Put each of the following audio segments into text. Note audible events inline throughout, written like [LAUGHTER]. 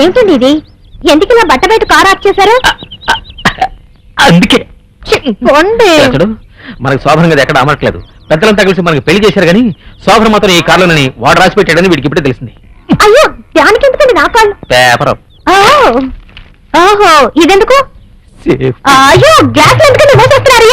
ఏంటండి ఇది? ఎందుకు ఇలా బట్ట బయట కారు ఆఫ్ చేశారు? అందుకే. ఛీ, పోండి. ఎక్కడు మనకు శోభనం కదా ఎక్కడ అమరట్లేదు. పెద్దలంతా కలిసి మనకి పెళ్ళి చేశారు కానీ శోభన మాత్రం ఈ కారులోనని వాడు రాసి పెట్టాడని వీడికి ఇప్పుడే తెలిసింది. అయ్యో దానికి ఎందుకండి నా కాళ్ళు? పేపర్. ఓ, ఓహో ఇదెందుకు? అయ్యో గ్లాస్ ఎందుకండి మోసేస్తున్నారు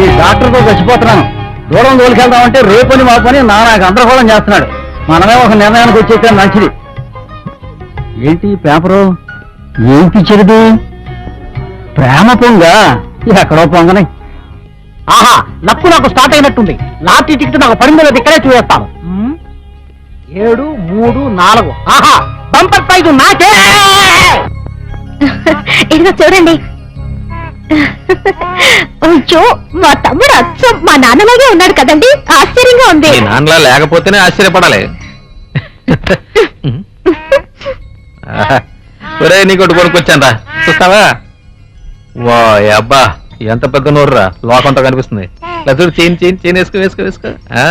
ఈ డాక్టర్తో చచ్చిపోతున్నాను. దూరం తోలికెళ్దామంటే రేపని మా పని నానా గందరగోళం చేస్తున్నాడు. మనమే ఒక నిర్ణయానికి వచ్చేస్తే మంచిది. ఏంటి పేపరు? ఏం పిచ్చిది ప్రేమ పొంగ? ఎక్కడో పొంగని. ఆహా లక్కు నాకు స్టార్ట్ అయినట్టుంది. లాటరీ టికెట్ నాకు పడిందో లేదో ఇక్కడే చూసేస్తాను. ఏడు మూడు నాలుగు. ఆహా బంపర్ ప్రైజ్ నాకే! [LAUGHS] ఇదిగో చూడండి. [LAUGHS] అయ్యో మా తమ్ముడు అచ్చం మా నాన్నలాగే ఉన్నాడు కదండి. ఆశ్చర్యంగా ఉంది. మీ నాన్నలా లేకపోతేనే ఆశ్చర్యపడాలి. [LAUGHS] ఆహా. ఒరే నీకోటి కొనుక్కొచ్చాను రా. చూస్తావా? వా అబ్బా ఎంత పెద్ద నోరురా. లోకంతో కనిపిస్తుంది. ఇలా చూడు చైన్ చైన్ చైన్ వేసుకో వేసుకో వేసుకో. ఆ,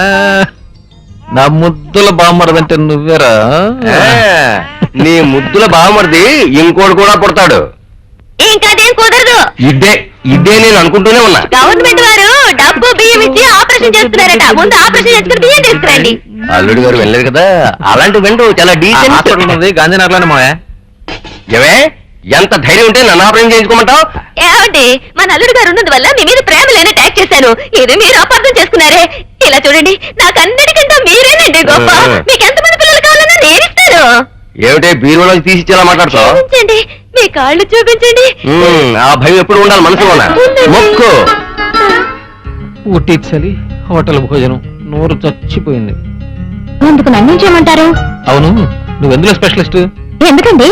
నా ముద్దుల బామ్మరదంటే నువ్వేరా? నీ ముద్దుల బావమరిది ఇంకోటి కూడా పుడతాడు. ఇంకదేం కుదరదు. ఇదే ఇదే నేను అనుకుంటూనే ఉన్నా. గవర్నమెంట్ వారు డబ్బు బియ్యం ఇచ్చి ఆపరేషన్ చేస్తున్నారట. ముందు ఆపరేషన్ చేసుకుని బియ్యం తీసుకురండి. అల్లుడి గారు వెళ్ళలేదు కదా? అలాంటి వెంట చాలా డీసెంట్ ఉన్నది గాంధీనగర్లోనే మావా ఏమే? ఎంత ధైర్యం ఉంటే నన్ను ఆపరేషన్ చేయించుకోమంటావు? ఏమండి మా నల్లుడు గారు ఉన్నందు వల్ల మీ మీద ప్రేమ లేని ట్యాక్ చేశాను ఇది మీరు అపార్థం చేసుకున్నారే? ఇలా చూడండి నాకు అన్నిటికంటే మీరేనండి గొప్ప. మీకు ఎంతమంది పిల్లలు కావాలన్నా నేను ఇస్తాను ఏమిటే బీరువాలోకి తీసి ఇచ్చేలా మాట్లాడుతావు? మీ కాళ్ళు చూపించండి. ఆ భయం ఎప్పుడు ఉండాలి మనసులోన? మొక్కు. హోటల్ భోజనం నోరు చచ్చిపోయింది. అందుకు నన్ను చేయమంటారు? అవును నువ్వు ఎందులో స్పెషలిస్ట్? ఎందుకండి?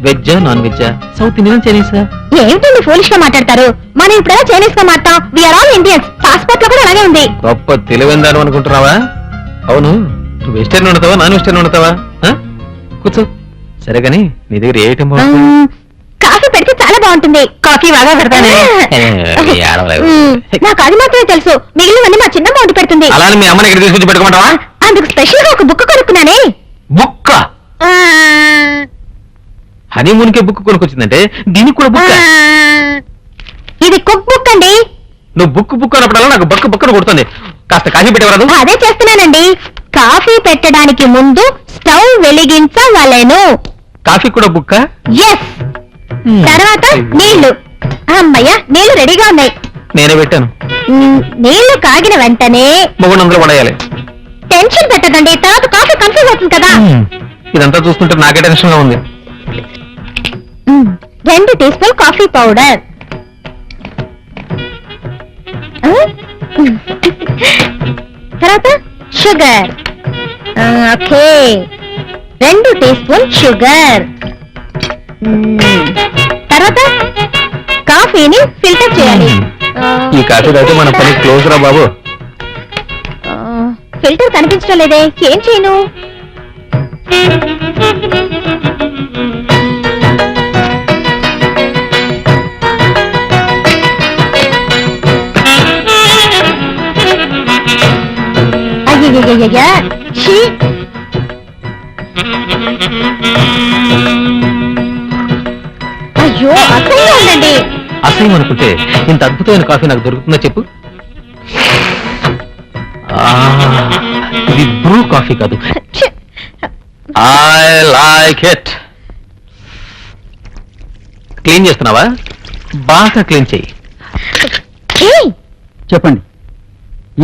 వెజ్జా నాన్ వెజ్జా? సౌత్ ఇండియన్ చైనీసా? ఏమిటండి ఫోలిష్గా మాట్లాడతారు? మనం ఇప్పుడు చైనీస్గా మాట్లాడతాం వీఆర్ ఆల్ ఇండియన్స్ పాస్పోర్ట్లో కూడా అలాగే ఉంది. గొప్ప తెలివైందాను అనుకుంటున్నావా? అవును నువ్వు వెస్టర్న్ వండుతావా నాన్ వెస్టర్న్ వండుతావా ఆ? కూర్చో. సరే నీ దగ్గర ఏ ఐటమ్ కాఫీ పెడితే చాలా బాగుంటుంది. కాఫీ బాగా పెడతాను. నాకు అది మాత్రమే తెలుసు. మిగిలినవన్నీ మా చిన్నమ్మ వండి పెడుతుంది. అలా అని మీ అమ్మని ఇక్కడ తీసుకొచ్చి పెట్టుకోమంటావా అందుకు స్పెషల్గా ఒక బుక్ కొనుక్కున్నానే. బుక్క? హనీమూన్ కే బుక్ కొనుక్కొచ్చిందంటే దీనికి కూడా బుక్క? ఇది కుక్ బుక్ అండి. నువ్వు బుక్ బుక్ అన్నప్పుడల్లా నాకు బక్క బక్కను కొడుతుంది. కాస్త కాఫీ పెట్టవరాదు? అదే చేస్తున్నానండి. కాఫీ పెట్టడానికి ముందు స్టవ్ వెలిగించవలెను. కాఫీ కూడా బుక్క? ఎస్ తర్వాత నీళ్ళు అమ్మయ్య నీళ్ళు రెడీగా ఉన్నాయి. నేనే పెట్టాను. మ్, నీళ్ళు కాగిన వెంటనే మొగుడు పడేయాలి. టెన్షన్ పెట్టదండి తర్వాత కాఫీ కన్ఫ్యూజ్ అవుతుంది కదా. ఇదంతా చూస్తుంటే నాకే టెన్షన్గా ఉంది. మ్, రెండు టీ స్పూన్ కాఫీ పౌడర్. ఆ? తర్వాత షుగర్. ఓకే. రెండు టీ స్పూన్ షుగర్ తర్వాత కాఫీని ఫిల్టర్ చేయాలి. ఈ కాఫీ తాగితే మన పని క్లోజ్ రా బాబు. ఫిల్టర్ కనిపించడం లేదే. ఏం చేయను? అయ్యయ్యయ్యయ్య, ఛీ! అయ్యో అసహ్యం ఉందండి. అసహ్యం అనుకుంటే ఇంత అద్భుతమైన కాఫీ నాకు దొరుకుతుందో చెప్పు? ఆ, ఇది బ్రూ కాఫీ కాదు! ఐ లైక్ ఇట్ క్లీన్ చేస్తున్నావా? బాగా క్లీన్ చెయ్యి ఏయ్, చెప్పండి.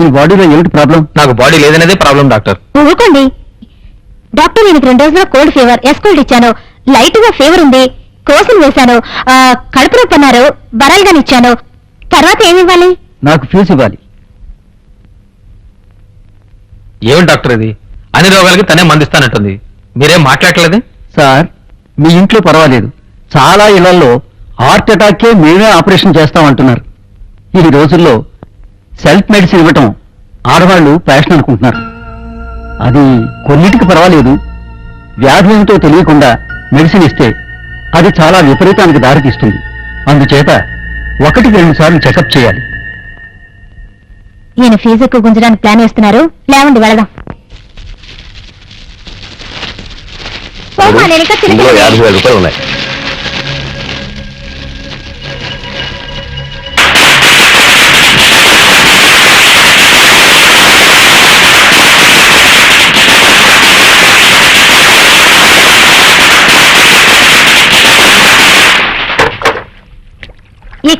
ఈ బాడీలో ఏమిటి ప్రాబ్లం? నాకు బాడీ లేదనేదే ప్రాబ్లం డాక్టర్. ఊరుకోండి. డాక్టర్ నేను రెండు రోజుల కోల్డ్ ఫీవర్ ఎస్కోల్డ్ ఇచ్చాను. లైట్గా ఫీవర్ ఉంది. కోసులు వేశాను. కడుపు నొప్పి అన్నారు. బరాయిగాని ఇచ్చాను తర్వాత ఏమి ఇవ్వాలి? నాకు ఫీజు ఇవ్వాలి. ఏమి డాక్టర్ ఇది? అన్ని రోగాలకి తనే మందిస్తానంటుంది. మీరేం మాట్లాడలేదే సార్ మీ ఇంట్లో పర్వాలేదు. చాలా ఇళ్ళలో హార్ట్ అటాక్కే మేమే ఆపరేషన్ చేస్తామంటున్నారు. ఈ రోజుల్లో సెల్ఫ్ మెడిసిన్ ఇవ్వటం ఆడవాళ్ళు ఫ్యాషన్ అనుకుంటున్నారు. అది కొన్నిటికి పర్వాలేదు. వ్యాధి ఏమిటో తెలియకుండా మెడిసిన్ ఇస్తే అది చాలా విపరీతానికి దారితీస్తుంది. అందుచేత ఒకటికి రెండు సార్లు చెకప్ చేయాలి. ఈయన ఫీజు ఎక్కువ గుంజడానికి ప్లాన్ వేస్తున్నారు. లేవండి వెళదాం. ఇందులో యాభై వేల రూపాయలు ఉన్నాయి.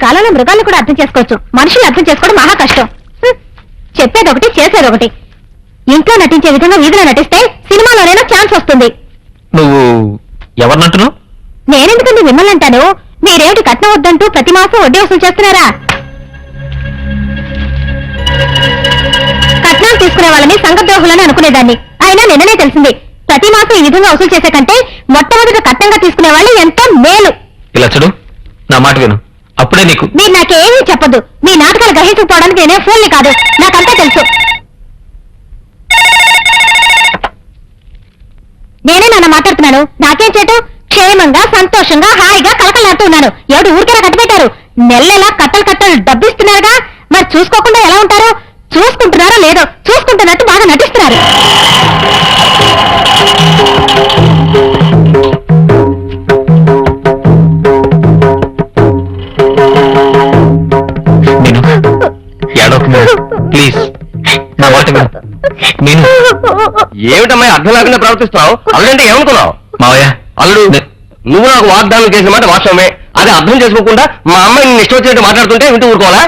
కాలంలో మృగాలను కూడా అర్థం చేసుకోవచ్చు. మనుషులు అర్థం చేసుకోవడం మహా కష్టం. చెప్పేది ఒకటి చేసేది ఒకటి ఇంట్లో నటించే విధంగా వీధిలో నటిస్తే సినిమాలోనైనా ఛాన్స్ వస్తుంది. నువ్వు ఎవరినంటున్నావు? నేనెందుకండి మిమ్మల్ని అంటాను? మీరేమిటి కట్నం వద్దంటూ ప్రతి మాసం వడ్డీ వసూలు చేస్తున్నారా? కట్నాలు తీసుకునే వాళ్ళని సంఘద్రోహులని అనుకునేదాన్ని. అయినా నిన్ననే తెలిసింది. ప్రతి మాసం ఈ విధంగా వసూలు చేసే కంటే మొట్టమొదటి కట్నంగా తీసుకునే వాళ్ళు ఎంతో మేలు. ఇలా చూడు నా మాట విను. అప్పుడే నీకు. మీరు నాకేమీ చెప్పదు. మీ నాటకాలు గ్రహించకపోవడానికి నేనే ఫోన్ని కాదు. నాకంతా తెలుసు. నేనే నాన్న మాట్లాడుతున్నాను? నాకేం చేటు? క్షేమంగా సంతోషంగా హాయిగా కలకలాడుతూ ఉన్నాను. ఎవడు ఊరికేనా కట్టబెట్టారు నెలలా కట్టలు కట్టలు డబ్బిస్తున్నారుగా? మరి చూసుకోకుండా ఎలా ఉంటారు? చూసుకుంటున్నారో లేదో? చూసుకుంటున్నట్టు బాగా నటిస్తున్నారు. ప్లీజ్. నా మాట విను. నేను ఏమిటమ్మా అర్థం లేకుండా ప్రవర్తిస్తున్నావు? అల్లుడంటే ఏమనుకున్నావు? మావయ్య అల్లుడు నువ్వు నాకు వాగ్దానం చేసిన మాట వాస్తవమే. అది అర్థం చేసుకోకుండా మా అమ్మాయి నిన్ను ఇష్టం వచ్చినట్టు మాట్లాడుతుంటే వింటూ ఊరుకోవాలా?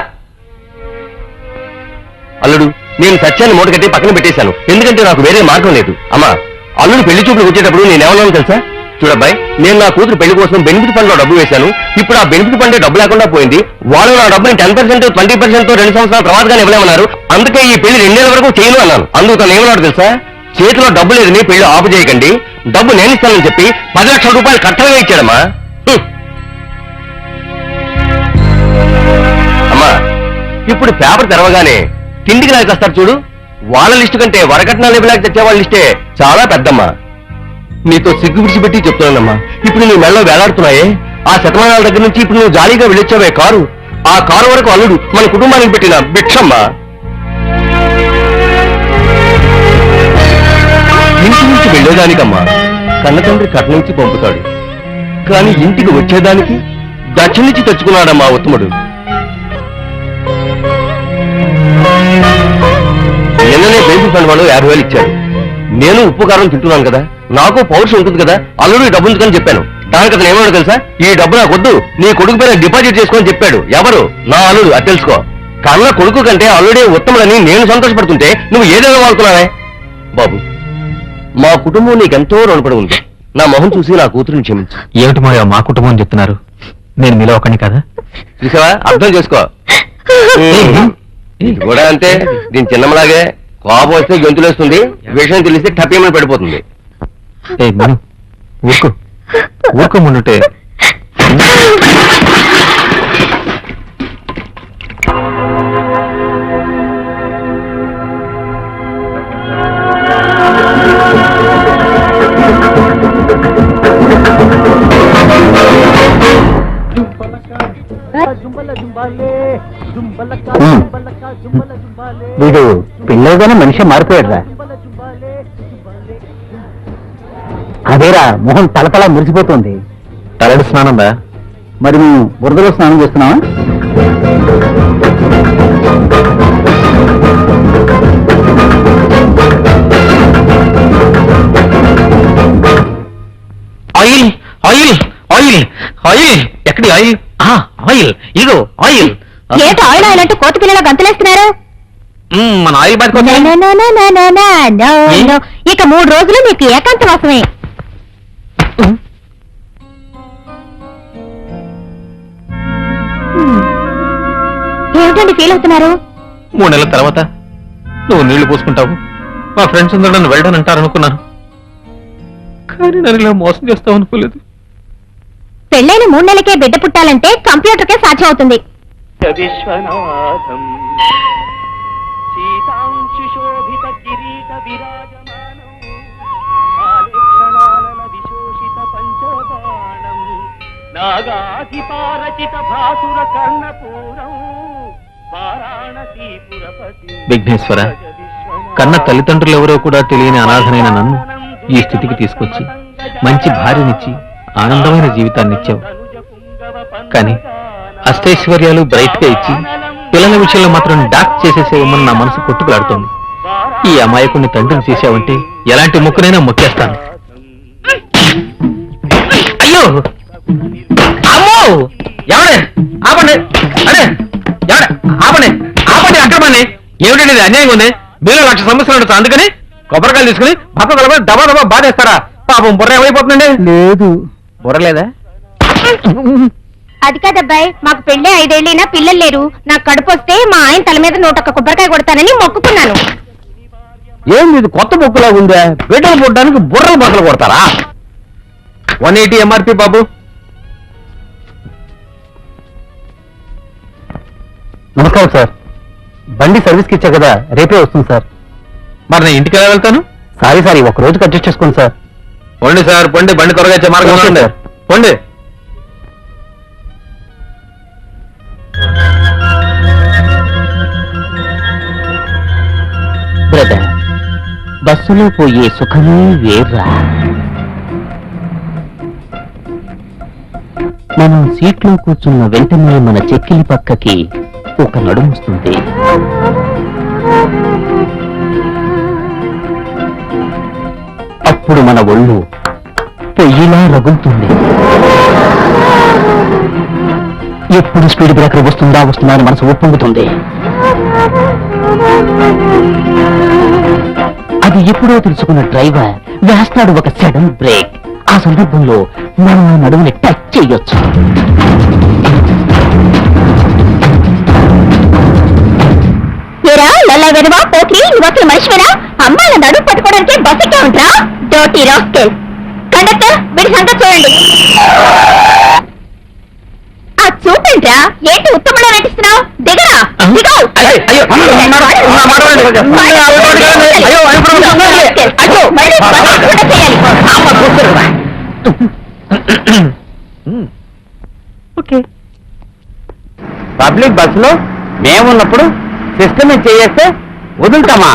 అల్లుడు నేను సత్యాన్ని మూట కట్టి పక్కన పెట్టేశాను. ఎందుకంటే నాకు వేరే మార్గం లేదు. అమ్మా అల్లుడు పెళ్ళి చూపులు వచ్చేటప్పుడు నేను ఏమన్నాను తెలుసా? చూడబ్బాయి నేను నా కూతురు పెళ్ళి కోసం బెనిఫిట్ ఫండ్లో డబ్బు వేశాను. ఇప్పుడు ఆ బెనిఫిట్ ఫండ్ డబ్బు లేకుండా పోయింది. వాళ్ళు నా డబ్బుని టెన్ పర్సెంట్ ట్వంటీ పర్సెంట్ రెండు సంవత్సరాల తర్వాతగా ఇవ్వలేమన్నారు. అందుకే ఈ పెళ్ళి రెండేళ్ళ వరకు చేయను అన్నాను. అందుకు తను ఏమన్నాడు తెలుసా? చేతిలో డబ్బు లేదని పెళ్ళి ఆపు చేయకండి. డబ్బు నేను ఇస్తానని చెప్పి పది లక్షల రూపాయలు కట్టడమే ఇచ్చాడమ్మా. అమ్మా ఇప్పుడు పేపర్ తెరవగానే తిండికి నాకు వస్తారు చూడు. వాళ్ళ లిస్టు కంటే వరకట్నాలు ఇవ్వలేక తెచ్చే వాళ్ళ లిస్టే చాలా పెద్దమ్మా. నీతో సిగ్గు విడిచిపెట్టి చెప్తున్నానమ్మా. ఇప్పుడు నీ మెళ్ళలో వేలాడుతున్నాయే? ఆ శతమానాల దగ్గర నుంచి ఇప్పుడు నువ్వు జాలీగా వెళ్ళొచ్చావే కారు? ఆ కారు వరకు అల్లుడు మన కుటుంబానికి పెట్టిన భిక్షమ్మా. ఇంటి నుంచి వెళ్ళేదానికమ్మా. కన్నతండ్రి కట్నించి పంపుతాడు. కానీ ఇంటికి వచ్చేదానికి దక్షిణించి తెచ్చుకున్నాడమ్మా ఉత్తముడు. నిన్ననే బేసి ఫండ్ వాళ్ళు యాభై వేలు ఇచ్చారు. నేను ఉప్పు కారం తింటున్నాను కదా. నాకు పౌరుషం ఉంటుంది కదా అల్లుడు డబ్బు ఉంచుకొని చెప్పాను. దానికి అతను ఏమన్నాడు తెలుసా? ఈ డబ్బు నాకు వద్దు నీ కొడుకు పేరు డిపాజిట్ చేసుకొని చెప్పాడు. ఎవరు? నా అల్లుడు అది తెలుసుకో. కన్న కొడుకు కంటే అల్లుడే ఉత్తముడని నేను సంతోషపడుతుంటే నువ్వు ఏదైనా వాడుతున్నావే బాబు మా కుటుంబం నీకెంతో రుణపడి ఉంది. నా మొహం చూసి నా కూతురుని క్షమించు. ఏమిటి మావయ్య మా కుటుంబం అని చెప్తున్నారు? నేను మీలో ఒకని కదా? చూసావా? అర్థం చేసుకో. ఇది కూడా అంతే. దీని చిన్నమ్మలాగే కోపం వస్తే గొంతులేస్తుంది విషయం తెలిస్తే టపేమని పడిపోతుంది. ఏ మను ఊరుకో. ఊరుకోముండుంటే వీడు పిల్లగానే మనిషి మారిపోయాడురా. అదేరా మొహం తలతలా మురిసిపోతుంది. తలడి స్నానం రా. మరి మేము బురదలో స్నానం చేస్తున్నావా? Oil oil oil oil. ఎక్కడి ఆయిల్? ఆ, ఆయిల్. ఇదిగో ఆయిల్. ఏటో ఆయిల్ ఆయిల్ అంటూ కోతి పిల్లలు గంతులేస్తున్నారు? మ్మ్, మన ఆయిల్ బ్యాగ్ నా, నా, నా, నా, నా, నా, నా, నో, ఏ? నో. ఇక మూడు రోజులు మీకు ఏకాంత ఏమిటండి ఫీల్ అవుతున్నారు. మూడు నెలల తర్వాత నువ్వు నీళ్ళు పోసుకుంటావు. మా ఫ్రెండ్స్ అందరూ నన్ను వెళ్ళడం అంటారనుకున్నాను కానీ నన్ను ఇలా మోసం చేస్తావు అనుకోలేదు. పెళ్ళైన మూడు నెలలకే బిడ్డ పుట్టాలంటే కంప్యూటర్కే సాధ్యం అవుతుంది. నాగాధిపారచిత భాసుర కర్ణపూరం. విఘ్నేశ్వర, కన్న తల్లిదండ్రులు ఎవరో కూడా తెలియని అనాథనైన నన్ను ఈ స్థితికి తీసుకొచ్చి మంచి భార్యనిచ్చి ఆనందమైన జీవితాన్ని ఇచ్చావు కానీ అష్టైశ్వర్యాలు బ్రైట్గా ఇచ్చి పిల్లల విషయంలో మాత్రం డాక్ చేసేసేవమని నా మనసు కొట్టుకులాడుతోంది. ఈ అమాయకుని తండ్రిని చేసావంటే ఎలాంటి ముక్కునైనా మొక్కేస్తాను. అయ్యో! అమ్మో! ఎవడే? ఏమిటండి ఇది అన్యాయంగా ఉంది. మీలో లక్ష సమస్యలు ఉండొచ్చు. అందుకని కొబ్బరికాయలు తీసుకుని భర్త తలపై దబా దబా బాధేస్తారా? పాపం బుర్ర ఏమైపోతుందండి? లేదు. బుర్ర లేదా? అది కాదబ్బాయి మాకు పెళ్ళి ఐదేళ్ళైనా పిల్లలు లేరు. నాకు కడుపు వస్తే మా ఆయన తల మీద నూట ఒక్క కొబ్బరికాయ కొడతానని మొక్కుకున్నాను. ఏంది ఇది? కొత్త బొక్కులా ఉందే? బిడ్డలు పుట్టడానికి బుర్రలు బట్టలు కొడతారా? వన్ ఎయిటీ ఎంఆర్పి బాబు. నమస్కారం సార్. బండి సర్వీస్కి ఇచ్చా కదా రేపే వస్తుంది సార్. మరి నేను ఇంటికి ఎలా వెళ్తాను? సారీ సార్ ఒక రోజుకి అడ్జస్ట్ చేసుకోండి సార్. పొండి సార్ పొండి బండి త్వరగా ఇచ్చే మార్గం ఓకే, ఉందండి సార్. పొండి. బ్రదర్ బస్సులో పోయే సుఖమే వేర్రా. మనం సీట్లో కూర్చున్న వెంటనే మన చెక్కిలి పక్కకి ఒక నడుముస్తుంది అప్పుడు మన ఒళ్ళు పొయ్యిలా రగులుతుంది. ఎప్పుడు స్పీడ్ బ్రేకర్ వస్తుందా వస్తుందా అని మనసు ఒప్పొంగుతుంది అది ఎప్పుడో తెలుసుకున్న డ్రైవర్ వేస్తాడు ఒక సడన్ బ్రేక్. ఆ సందర్భంలో మనం ఆ నడుముని టచ్ చేయొచ్చు. ఏరా నల్ల వెనువా పోట్రి నువ్వు అసలు మనిషివేనా అమ్మాయిల నడుము పట్టుకోవడానికి బస్ ఎక్కా ఉంటా డోటీ రాస్కెల్ కండక్టర్ వీడి సంగతి చూడండి ఆ చూపంట్రా ఏంటి ఉత్తమంలో నటిస్తున్నావు దిగరా. పబ్లిక్ బస్సులో మేమున్నప్పుడు సిస్టమ్ చేస్తే వదులుతామా?